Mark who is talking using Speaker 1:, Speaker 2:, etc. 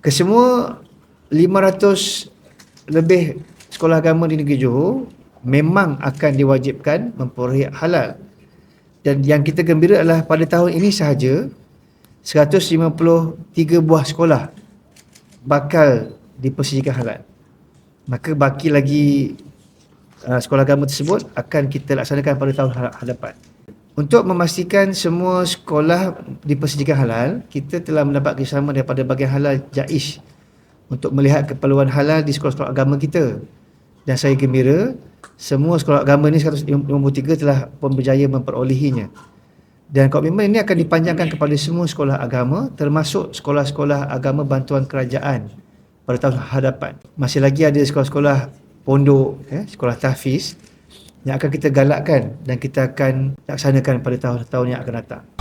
Speaker 1: Kesemua 500 lebih sekolah agama di negeri Johor memang akan diwajibkan memperoleh halal. Dan yang kita gembira adalah pada tahun ini sahaja 153 buah sekolah bakal dipersediakan halal. Maka baki lagi uh, sekolah agama tersebut akan kita laksanakan pada tahun hadapan. Untuk memastikan semua sekolah dipersediakan halal, kita telah mendapat kerjasama daripada bagian halal JAIS untuk melihat keperluan halal di sekolah-sekolah agama kita. Dan saya gembira, semua sekolah agama ini 153 telah pun berjaya memperolehinya. Dan komitmen ini akan dipanjangkan kepada semua sekolah agama termasuk sekolah-sekolah agama bantuan kerajaan pada tahun hadapan. Masih lagi ada sekolah-sekolah pondok, eh, sekolah tahfiz yang akan kita galakkan dan kita akan laksanakan pada tahun-tahun yang akan datang.